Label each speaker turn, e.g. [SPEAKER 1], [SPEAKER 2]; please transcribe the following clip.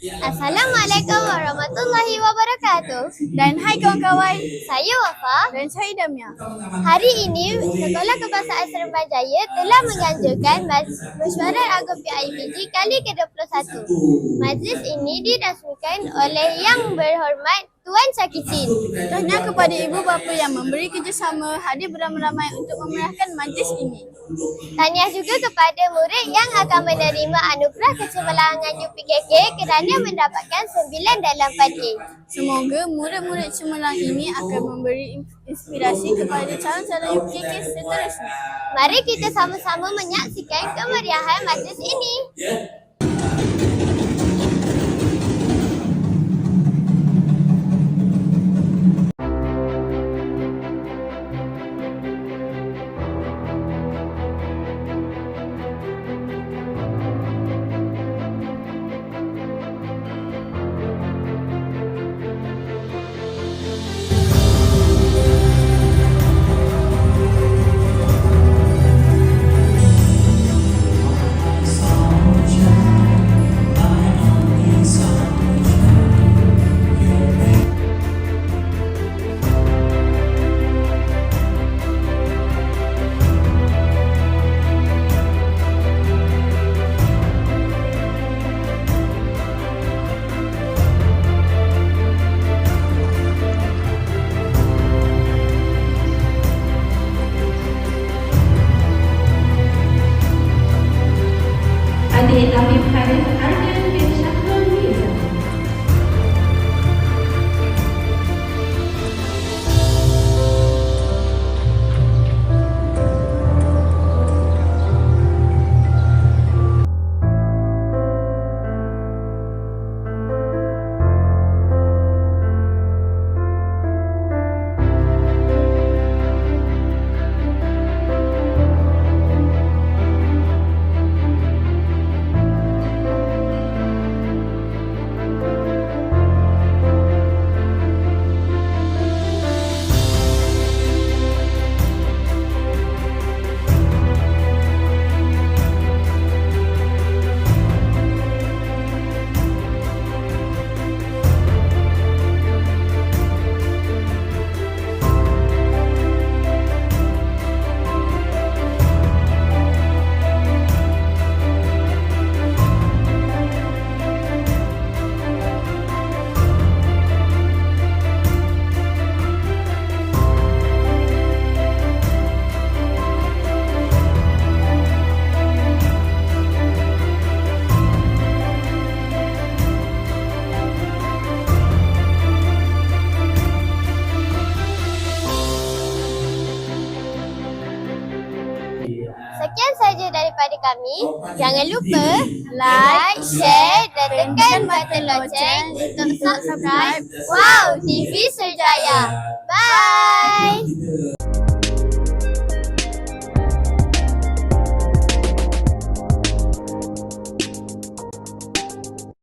[SPEAKER 1] Assalamualaikum warahmatullahi wabarakatuh.
[SPEAKER 2] Dan hai kawan-kawan,
[SPEAKER 1] Saya Wafa.
[SPEAKER 2] dan saya Damia.
[SPEAKER 1] Hari ini, Sekolah Kebangsaan Seremban Jaya telah menganjurkan Mesyuarat Agung PIBG kali ke-21. Majlis ini dirasmikan oleh Yang Berhormat Tuan Syakicin.
[SPEAKER 2] Tanya kepada ibu bapa yang memberi kerjasama hadir beramai-ramai untuk memerahkan majlis ini.
[SPEAKER 1] Tahniah juga kepada murid yang akan menerima anugerah kecemerlangan UPKK kerana mendapatkan 9 dalam 4A.
[SPEAKER 2] Semoga murid-murid cemerlang ini akan memberi inspirasi kepada calon-calon UPKK seterusnya.
[SPEAKER 1] Mari kita sama-sama menyaksikan kemeriahan majlis ini. Sekian saja daripada kami. Jangan lupa like, share dan tekan butang loceng untuk subscribe Wow TV Serjaya. Bye.